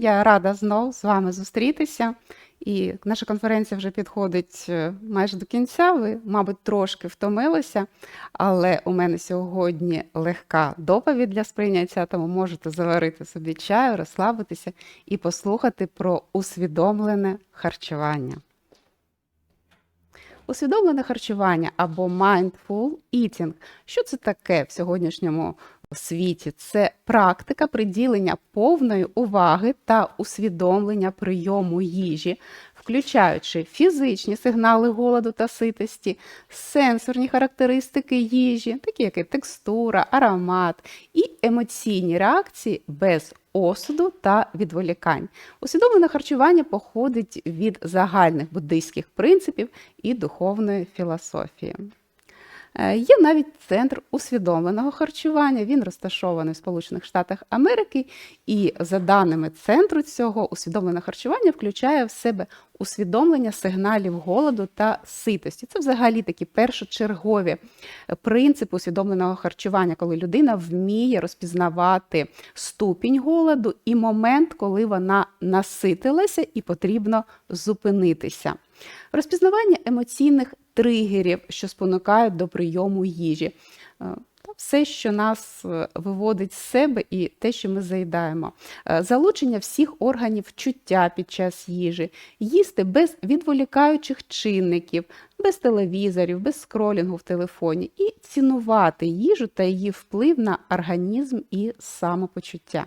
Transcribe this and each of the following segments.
Я рада знов з вами зустрітися. І наша конференція вже підходить е, майже до кінця. Ви, мабуть, трошки втомилися, але у мене сьогодні легка доповідь для сприйняття, тому можете заварити собі чаю, розслабитися і послухати про усвідомлене харчування. Усвідомлене харчування або mindful eating. Що це таке в сьогоднішньому світі? Це практика приділення повної уваги та усвідомлення прийому їжі, включаючи фізичні сигнали голоду та ситості, сенсорні характеристики їжі, такі як і текстура, аромат, і емоційні реакції без осуду та відволікань. Усвідомлене харчування походить від загальних буддийських принципів і духовної філософії. Е, Є навіть центр усвідомленого харчування. Він розташований в Сполучених Штатах Америки, і за даними центру цього, усвідомлене харчування включає в себе усвідомлення сигналів голоду та ситості. Це взагалі такі першочергові принципи усвідомленого харчування, коли людина вміє розпізнавати ступінь голоду і момент, коли вона наситилася і потрібно зупинитися. Розпізнавання емоційних тригерів, що спонукають до прийому їжі. Е, Все, що нас е, виводить з себе, і те, що ми заїдаємо, Е, залучення всіх органів чуття під час їжі, їсти без відволікаючих чинників, без телевізорів, без скролінгу в телефоні, і цінувати їжу та її вплив на організм і самопочуття.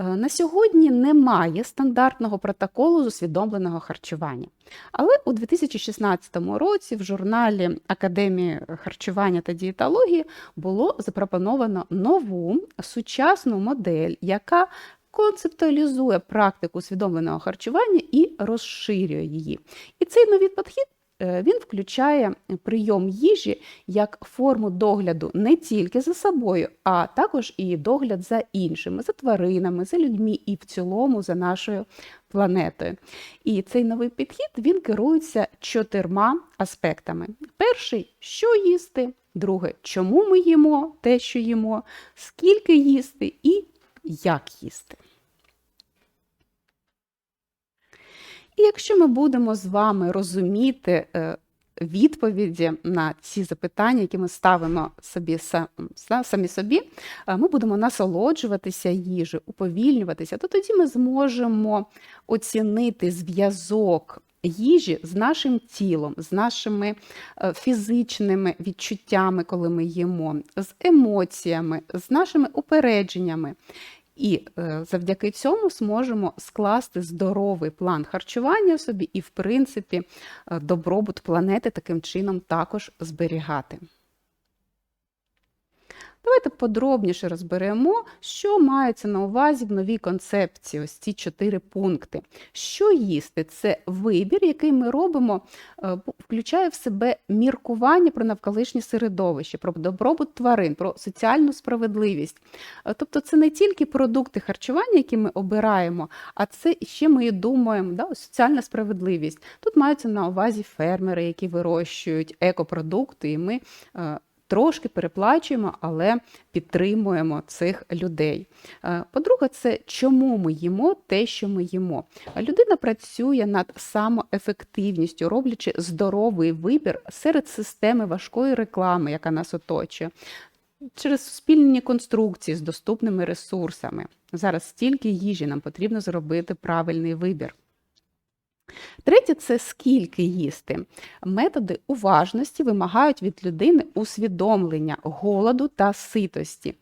Е, На сьогодні немає стандартного протоколу з усвідомленого харчування. Але у 2016 році в журналі Академії харчування та дієтології було запропоновано нову сучасну модель, яка концептуалізує практику усвідомленого харчування і розширює її. І цей новий підхід він включає прийом їжі як форму догляду не тільки за собою, а також і догляд за іншими, за тваринами, за людьми і в цілому за нашою планетою. І цей новий підхід він керується чотирма аспектами: перший що їсти, друге, чому ми їмо те, що їмо, скільки їсти і як їсти. І якщо ми будемо з вами розуміти е, відповіді на ці запитання, які ми ставимо собі са- са- самі собі, е, ми будемо насолоджуватися їжею, уповільнюватися, то тоді ми зможемо оцінити зв'язок їжі з нашим тілом, з нашими е, фізичними відчуттями, коли ми їмо, з емоціями, з нашими упередженнями. І е, завдяки цьому зможемо скласти здоровий план харчування собі і, в принципі, е, добробут планети таким чином також зберігати. Давайте подробніше розберемо, що мається на увазі в новій концепції, ось ці чотири пункти. Що їсти? Це вибір, який ми робимо, е, включає в себе міркування про навколишнє середовище, про добробут тварин, про соціальну справедливість. Е, Тобто це не тільки продукти харчування, які ми обираємо, а це ще ми думаємо, да, соціальна справедливість. Тут маються на увазі фермери, які вирощують екопродукти, і ми е, трошки переплачуємо, але підтримуємо цих людей. Е, По-друге, це чому ми їмо те, що ми їмо. Людина працює над самоефективністю, роблячи здоровий вибір серед системи важкої реклами, яка нас оточує. Через суспільні конструкції з доступними ресурсами. Зараз стільки їжі нам потрібно зробити правильний вибір. Третє це скільки їсти. Методи уважності вимагають від людини усвідомлення голоду та ситості.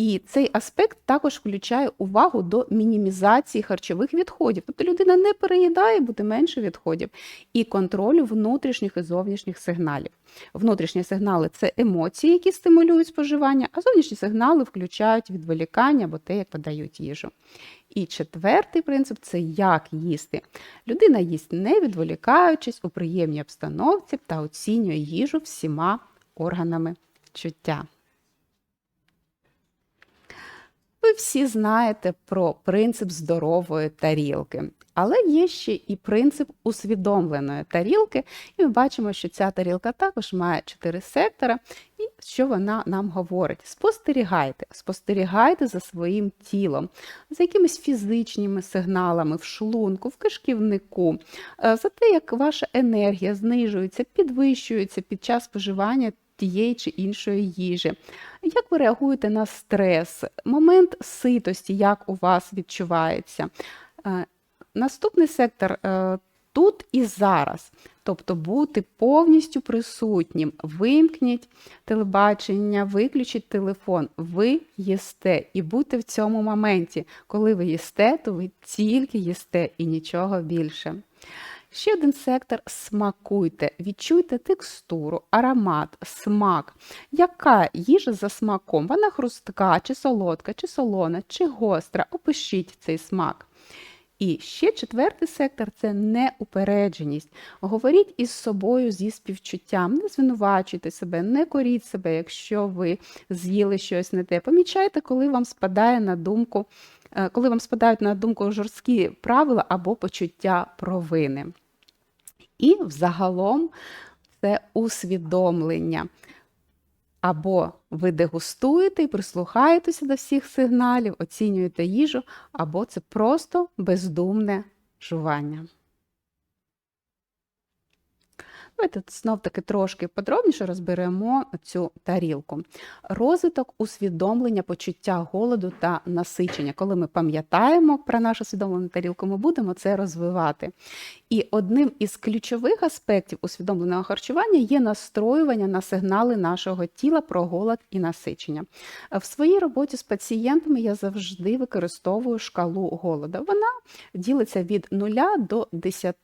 І цей аспект також включає увагу до мінімізації харчових відходів. Тобто людина не переїдає, буде менше відходів, і контролю внутрішніх і зовнішніх сигналів. Внутрішні сигнали це емоції, які стимулюють споживання, а зовнішні сигнали включають відволікання або те, як подають їжу. І четвертий принцип це як їсти. Людина їсть не відволікаючись у приємній обстановці та оцінює їжу всіма органами чуття. Ви всі знаєте про принцип здорової тарілки, але є ще і принцип усвідомленої тарілки, і ми бачимо, що ця тарілка також має чотири сектора, і що вона нам говорить. Спостерігайте, спостерігайте за своїм тілом, за якимись фізичними сигналами в шлунку, в кишківнику, е, за те, як ваша енергія знижується, підвищується під час споживання тієї чи іншої їжі. Як ви реагуєте на стрес, момент ситості, як у вас відчувається? Е, Наступний сектор е, тут і зараз, тобто бути повністю присутнім. Вимкніть телебачення, виключіть телефон. Ви їсте і будьте в цьому моменті. Коли ви їсте, то ви тільки їсте і нічого більше. Ще один сектор смакуйте, відчуйте текстуру, аромат, смак. Яка їжа за смаком? Вона хрустка, чи солодка, чи солона, чи гостра. Опишіть цей смак. І ще четвертий сектор це неупередженість. Говоріть із собою зі співчуттям, не звинувачуйте себе, не коріть себе, якщо ви з'їли щось не те. Помічайте, коли вам спадає на думку, е, коли вам спадають на думку жорсткі правила або почуття провини. І взагалом це усвідомлення. Або ви дегустуєте і прислухаєтеся до всіх сигналів, оцінюєте їжу, або це просто бездумне жування. Давайте знов-таки трошки подробніше розберемо цю тарілку. Розвиток усвідомлення почуття голоду та насичення. Коли ми пам'ятаємо про нашу усвідомлену тарілку, ми будемо це розвивати. І одним із ключових аспектів усвідомленого харчування є настроювання на сигнали нашого тіла про голод і насичення. В своїй роботі з пацієнтами я завжди використовую шкалу голода. Вона ділиться від 0 до 10.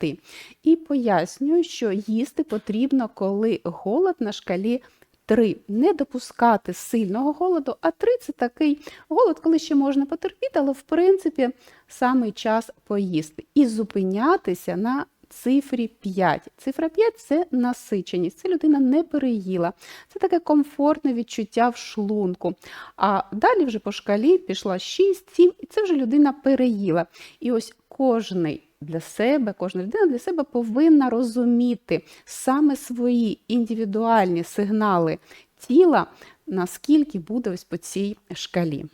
І пояснюю, що їсти потрібно, коли голод на шкалі 3. Не допускати сильного голоду, а 3 це такий голод, коли ще можна потерпіти, але в принципі самий час поїсти. І зупинятися на цифрі 5. Цифра 5 це насиченість. Це людина не переїла. Це таке комфортне відчуття в шлунку. А далі вже по шкалі пішла 6, 7, і це вже людина переїла. І ось кожний для себе, кожна людина для себе повинна розуміти саме свої індивідуальні сигнали тіла, наскільки буде ось по цій шкалі.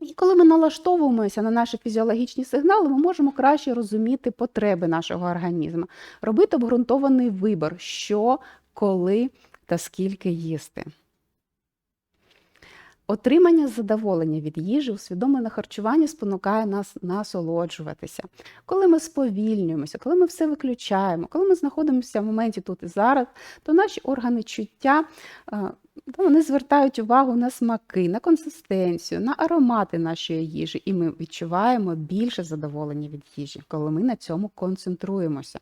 І коли ми налаштовуємося на наші фізіологічні сигнали, ми можемо краще розуміти потреби нашого організму, робити обґрунтований вибір, що, коли та скільки їсти. Отримання задоволення від їжі, усвідомлене харчування спонукає нас насолоджуватися. Коли ми сповільнюємося, коли ми все виключаємо, коли ми знаходимося в моменті тут і зараз, то наші органи чуття вони звертають увагу на смаки, на консистенцію, на аромати нашої їжі, і ми відчуваємо більше задоволення від їжі, коли ми на цьому концентруємося.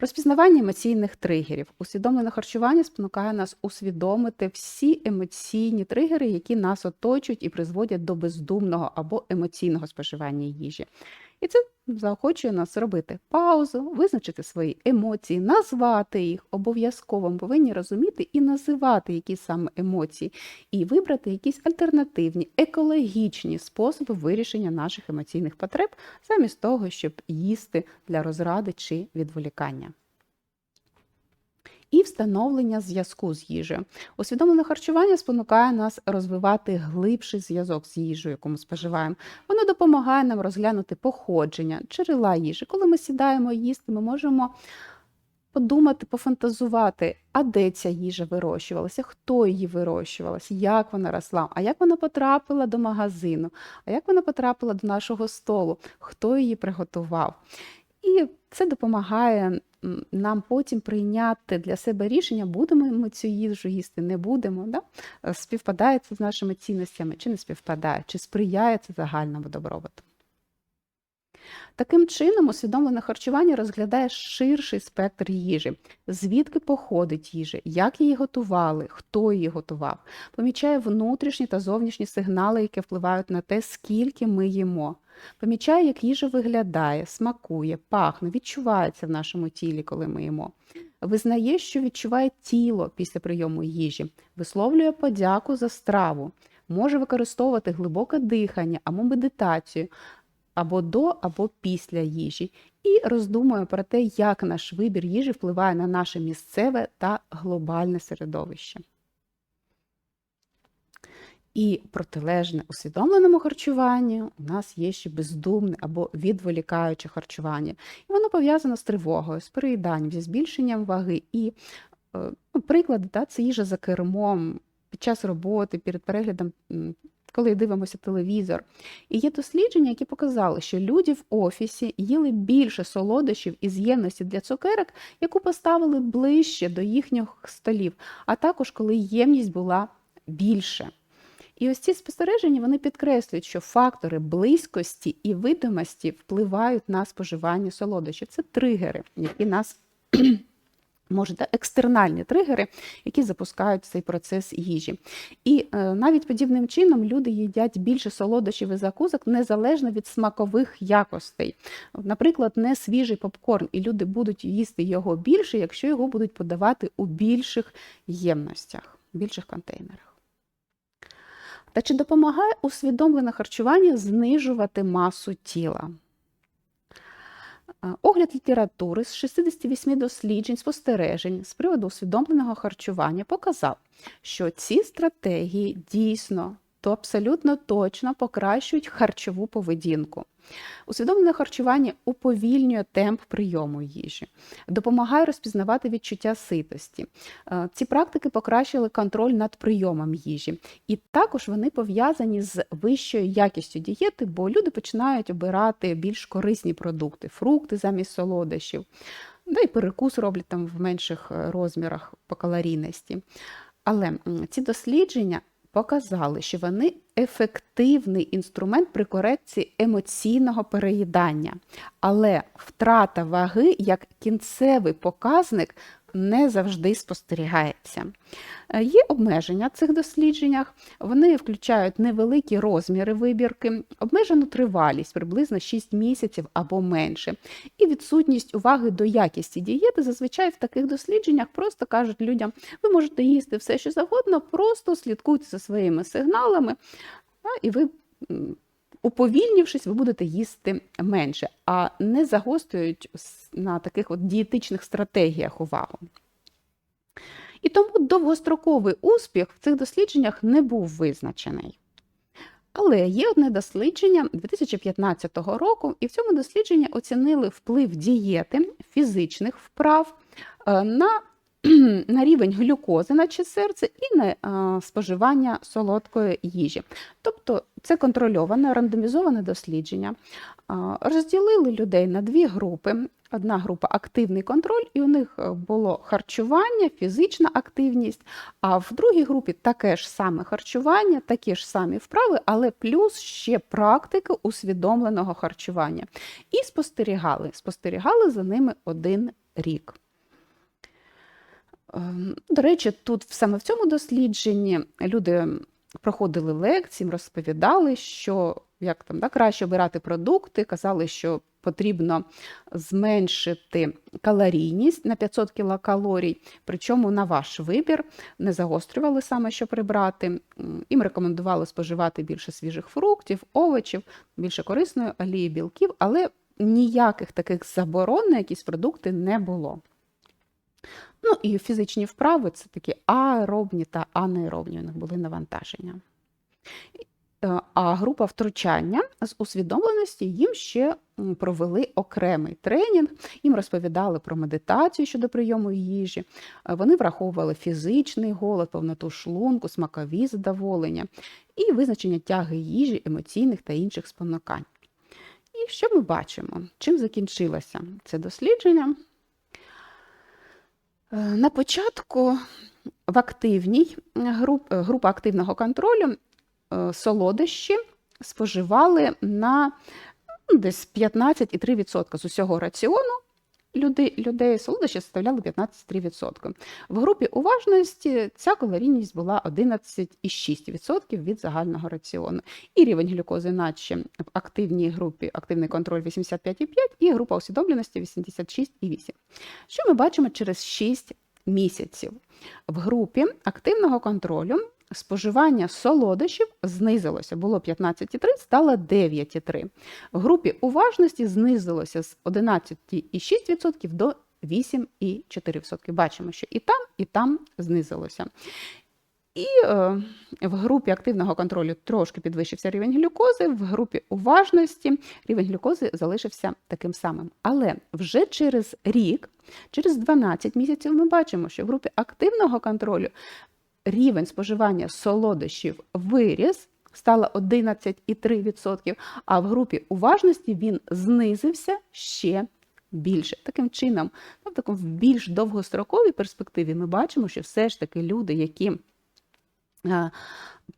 Розпізнавання емоційних тригерів. Усвідомлене харчування спонукає нас усвідомити всі емоційні тригери, які нас оточують і призводять до бездумного або емоційного споживання їжі. І це заохочує нас робити паузу, визначити свої емоції, назвати їх. Обов'язково ми повинні розуміти і називати які саме емоції, і вибрати якісь альтернативні, екологічні способи вирішення наших емоційних потреб, замість того, щоб їсти для розради чи відволікання і встановлення зв'язку з їжею. Усвідомлене харчування спонукає нас розвивати глибший зв'язок з їжею, яку ми споживаємо. Воно допомагає нам розглянути походження, джерела їжі. Коли ми сідаємо їсти, ми можемо. Подумати, пофантазувати, а де ця їжа вирощувалася, хто її вирощувалася, як вона росла, а як вона потрапила до магазину, а як вона потрапила до нашого столу, хто її приготував. І це допомагає нам потім прийняти для себе рішення, будемо ми цю їжу їсти, не будемо. Да? Е, співпадає це з нашими цінностями, чи не співпадає, чи сприяє це загальному добробуту. Таким чином, усвідомлене харчування розглядає ширший спектр їжі, звідки походить їжа, як її готували, хто її готував, помічає внутрішні та зовнішні сигнали, які впливають на те, скільки ми їмо. Помічає, як їжа виглядає, смакує, пахне, відчувається в нашому тілі, коли ми їмо. Визнає, що відчуває тіло після прийому їжі, висловлює подяку за страву, може використовувати глибоке дихання або медитацію або до, або після їжі, і роздумує про те, як наш вибір їжі впливає на наше місцеве та глобальне середовище. І протилежне усвідомленому харчуванню у нас є ще бездумне або відволікаюче харчування. І воно пов'язано з тривогою, з переїданням, зі збільшенням ваги. І е, ну, приклади, да, це їжа за кермом, під час роботи, перед переглядом, коли дивимося телевізор. І є дослідження, які показали, що люди в офісі їли більше солодощів із ємності для цукерок, яку поставили ближче до їхніх столів, а також коли ємність була більше. І ось ці спостереження вони підкреслюють, що фактори близькості і видимості впливають на споживання солодощів. Це тригери, які нас можуть екстернальні тригери, які запускають цей процес їжі. І е, навіть подібним чином люди їдять більше солодощів і закусок незалежно від смакових якостей. Наприклад, не свіжий попкорн, і люди будуть їсти його більше, якщо його будуть подавати у більших ємностях, більших контейнерах. Та чи допомагає усвідомлене харчування знижувати масу тіла? Огляд літератури з 68 досліджень спостережень з приводу усвідомленого харчування показав, що ці стратегії дійсно то абсолютно точно покращують харчову поведінку. Усвідомлене харчування уповільнює темп прийому їжі, допомагає розпізнавати відчуття ситості. Е, ці практики покращили контроль над прийомом їжі, і також вони пов'язані з вищою якістю дієти, бо люди починають обирати більш корисні продукти, фрукти замість солодощів, да і перекус роблять там в менших е, розмірах по калорійності. Але ці дослідження показали, що вони ефективний інструмент при корекції емоційного переїдання. Але втрата ваги як кінцевий показник не завжди спостерігається. Е, є обмеження в цих дослідженнях, вони включають невеликі розміри вибірки, обмежену тривалість приблизно 6 місяців або менше. І відсутність уваги до якісті дієти зазвичай в таких дослідженнях просто кажуть людям, ви можете їсти все, що завгодно, просто слідкуйте за своїми сигналами, і ви. Уповільнившись, ви будете їсти менше, а не загострюють на таких от дієтичних стратегіях увагу. І тому довгостроковий успіх в цих дослідженнях не був визначений. Але є одне дослідження 2015 року, і в цьому дослідженні оцінили вплив дієти, фізичних вправ е, на на рівень глюкози, наче серце, і на споживання солодкої їжі. Тобто це контрольоване, рандомізоване дослідження. Розділили людей на дві групи. Одна група активний контроль, і у них е, було харчування, фізична активність, а в другій групі таке ж саме харчування, такі ж самі вправи, але плюс ще практики усвідомленого харчування. І спостерігали, спостерігали за ними один рік. Ем, до речі, тут саме в цьому дослідженні люди проходили лекції, розповідали, що як там да, краще обирати продукти, казали, що потрібно зменшити калорійність на 500 кілокалорій, причому на ваш вибір не загострювали саме, що прибрати. Їм рекомендували споживати більше свіжих фруктів, овочів, більше корисної олії білків, але ніяких таких заборон на якісь продукти не було. Ну і фізичні вправи це такі аеробні та анаеробні, у них були навантаження. Е, а група втручання з усвідомленості їм ще провели окремий тренінг, їм розповідали про медитацію щодо прийому їжі, е, вони враховували фізичний голод, повноту шлунку, смакові задоволення і визначення тяги їжі, емоційних та інших спонукань. І що ми бачимо? Чим закінчилося це дослідження? Е, на початку в активній груп, е, група активного контролю е, солодощі споживали на ну, десь 15,3% з усього раціону. Люди, людей солодощі составляли 15,3%. В групі уважності ця калорійність була 11,6% від загального раціону. І рівень глюкози, наче в активній групі активний контроль 85,5 і група усвідомленості 86,8. Що ми бачимо через 6 місяців? В групі активного контролю споживання солодощів знизилося. Було 15,3, стало 9,3. В групі уважності знизилося з 11,6% до 8,4%. Бачимо, що і там, і там знизилося. І е, в групі активного контролю трошки підвищився рівень глюкози, в групі уважності рівень глюкози залишився таким самим. Але вже через рік, через 12 місяців, ми бачимо, що в групі активного контролю рівень споживання солодощів виріс. Стало 11,3%, а в групі уважності він знизився ще більше. Таким чином, ну, в більш довгостроковій перспективі ми бачимо, що все ж таки люди, які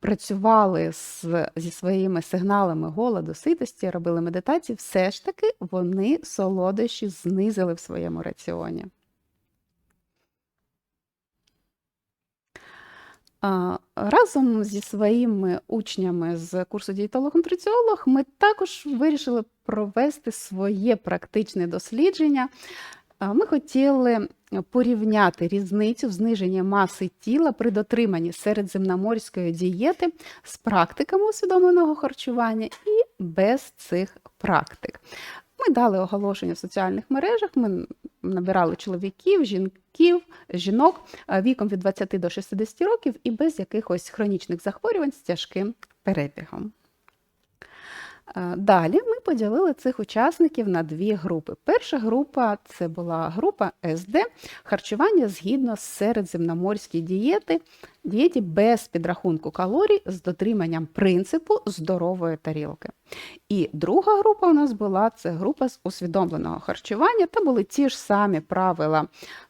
працювали з, зі своїми сигналами голоду, ситості, робили медитації, все ж таки вони солодощі знизили в своєму раціоні. Разом зі своїми учнями з курсу дієтолог-нутриціолог ми також вирішили провести своє практичне дослідження. Ми хотіли порівняти різницю в зниженні маси тіла при дотриманні середземноморської дієти з практиками усвідомленого харчування і без цих практик. Ми дали оголошення в соціальних мережах. Ми набирали чоловіків, жінків, жінок е, віком від 20 до 60 років і без якихось хронічних захворювань з тяжким перебігом. Е, Далі ми поділили цих учасників на дві групи. Перша група це була група СД харчування згідно з середземноморської дієти, дієті без підрахунку калорій з дотриманням принципу здорової тарілки. І друга група у нас була це група з усвідомленого харчування. Та були ті ж самі правила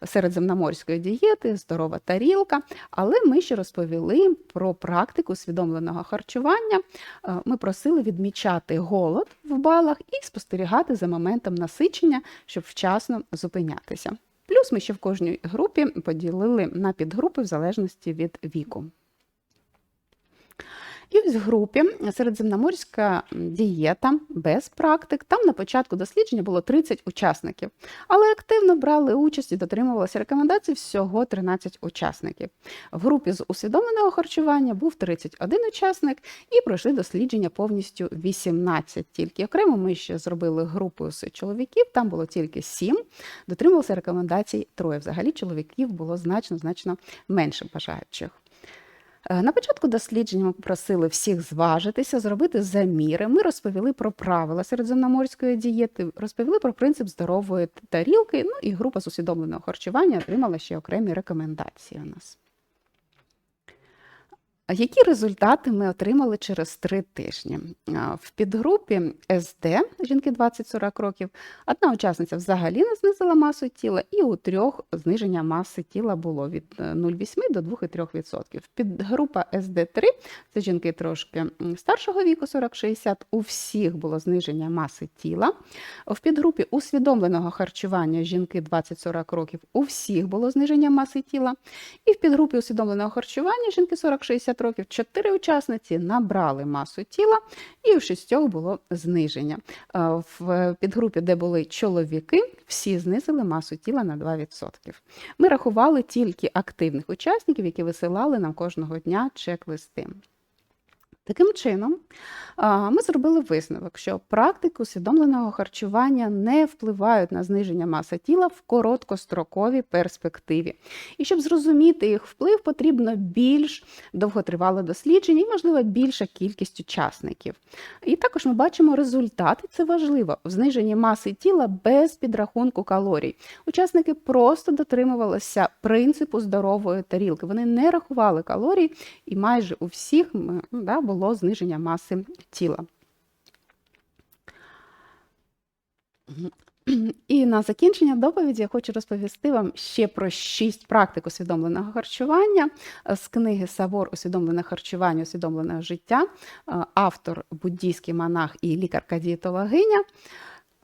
середземноморської дієти, здорова тарілка. Але ми ще розповіли про практику усвідомленого харчування. Е, Ми просили відмічати голод в балах і спостерігати за моментом насичення, щоб вчасно зупинятися. Плюс ми ще в кожній групі поділили на підгрупи в залежності від віку. І ось в групі середземноморська дієта без практик. Там на початку дослідження було 30 учасників, але активно брали участь і дотримувалися рекомендацій всього 13 учасників. В групі з усвідомленого харчування був 31 учасник і пройшли дослідження повністю 18 тільки. Окремо ми ще зробили групу з чоловіків, там було тільки 7, дотримувалися рекомендацій троє. Взагалі чоловіків було значно значно менше бажаючих. Е, На початку дослідження ми попросили всіх зважитися, зробити заміри. Ми розповіли про правила середземноморської дієти, розповіли про принцип здорової тарілки. Ну і група з усвідомленого харчування отримала ще окремі рекомендації у нас. Які результати ми отримали через три тижні? В підгрупі СД жінки 20-40 років одна учасниця взагалі не знизила масу тіла, і у трьох зниження маси тіла було від е, 0,8 до 2,3%. Підгрупа СД3 це жінки трошки старшого віку, 40-60, у всіх було зниження маси тіла. В підгрупі усвідомленого харчування жінки 20-40 років у всіх було зниження маси тіла. І в підгрупі усвідомленого харчування жінки 40-60 років 4 учасниці набрали масу тіла, і в шістьох було зниження. В підгрупі, де були чоловіки, всі знизили масу тіла на 2%. Ми рахували тільки активних учасників, які висилали нам кожного дня чек-листи. Таким чином, ми зробили висновок, що практики усвідомленого харчування не впливають на зниження маси тіла в короткостроковій перспективі. І щоб зрозуміти їх вплив, потрібно більш довготривале дослідження і, можливо, більша кількість учасників. І також ми бачимо результати, це важливо, в зниженні маси тіла без підрахунку калорій. Учасники просто дотримувалися принципу здорової тарілки. Вони не рахували калорій, і майже у всіх м, да, було зниження маси тіла. І на закінчення доповіді я хочу розповісти вам ще про шість практик усвідомленого харчування з книги Савор Усвідомлене харчування, усвідомлене життя, автор буддійський монах і лікарка-дієтологиня.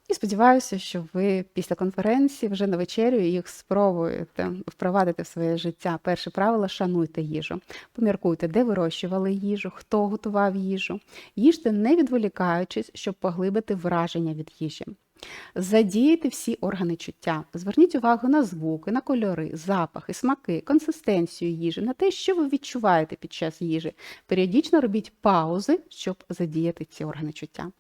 І сподіваюся, що ви після конференції вже на вечерю їх спробуєте впровадити в своє життя. Перше правило шануйте їжу. Поміркуйте, де вирощували їжу, хто готував їжу. Їжте не відволікаючись, щоб поглибити враження від їжі. Задійте всі органи чуття. Зверніть увагу на звуки, на кольори, запахи, смаки, консистенцію їжі, на те, що ви відчуваєте під час їжі. Періодично робіть паузи, щоб задіяти ці органи чуття.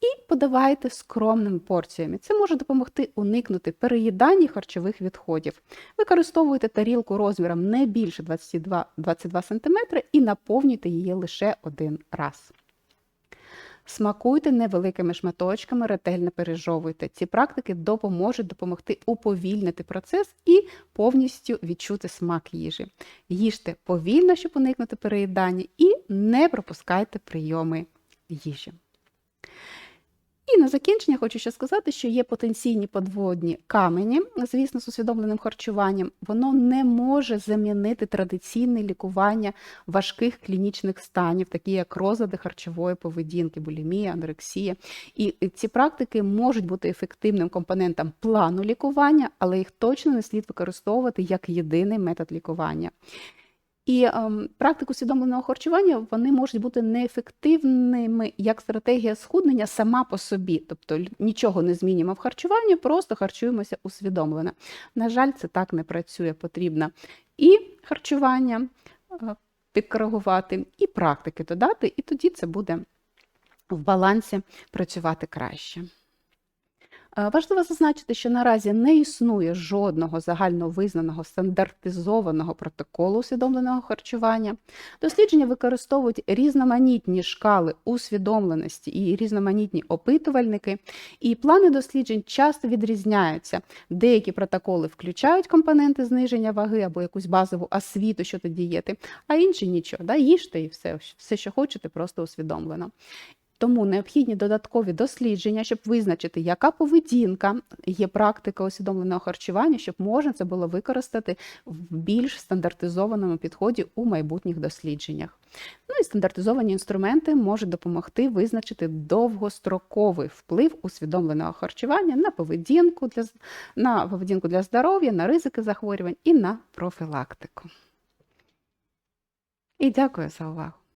І подавайте скромними порціями. Це може допомогти уникнути переїдання харчових відходів. Використовуйте тарілку розміром не більше 22, 22 см і наповнюйте її лише один раз. Смакуйте невеликими шматочками, ретельно пережовуйте. Ці практики допоможуть допомогти уповільнити процес і повністю відчути смак їжі. Їжте повільно, щоб уникнути переїдання, і не пропускайте прийоми їжі. І на закінчення хочу ще сказати, що є потенційні подводні камені, звісно, з усвідомленим харчуванням. Воно не може замінити традиційне лікування важких клінічних станів, такі як розлади харчової поведінки, булімія, анорексія. І ці практики можуть бути ефективним компонентом плану лікування, але їх точно не слід використовувати як єдиний метод лікування. І ем, практику усвідомленого харчування вони можуть бути неефективними як стратегія схуднення сама по собі, тобто нічого не змінюємо в харчуванні, просто харчуємося усвідомлено. На жаль, це так не працює. Потрібно і харчування е, підкоригувати, і практики додати, і тоді це буде в балансі працювати краще. Е, Важливо зазначити, що наразі не існує жодного загальновизнаного стандартизованого протоколу усвідомленого харчування. Дослідження використовують різноманітні шкали усвідомленості і різноманітні опитувальники, і плани досліджень часто відрізняються. Деякі протоколи включають компоненти зниження ваги або якусь базову освіту щодо дієти, а інші нічого. Да? Їжте і все, все, що хочете, просто усвідомлено. Тому необхідні додаткові дослідження, щоб визначити, яка поведінка є практика усвідомленого харчування, щоб можна це було використати в більш стандартизованому підході у майбутніх дослідженнях. Ну і стандартизовані інструменти можуть допомогти визначити довгостроковий вплив усвідомленого харчування на поведінку для, на поведінку для здоров'я, на ризики захворювань і на профілактику. І дякую за увагу.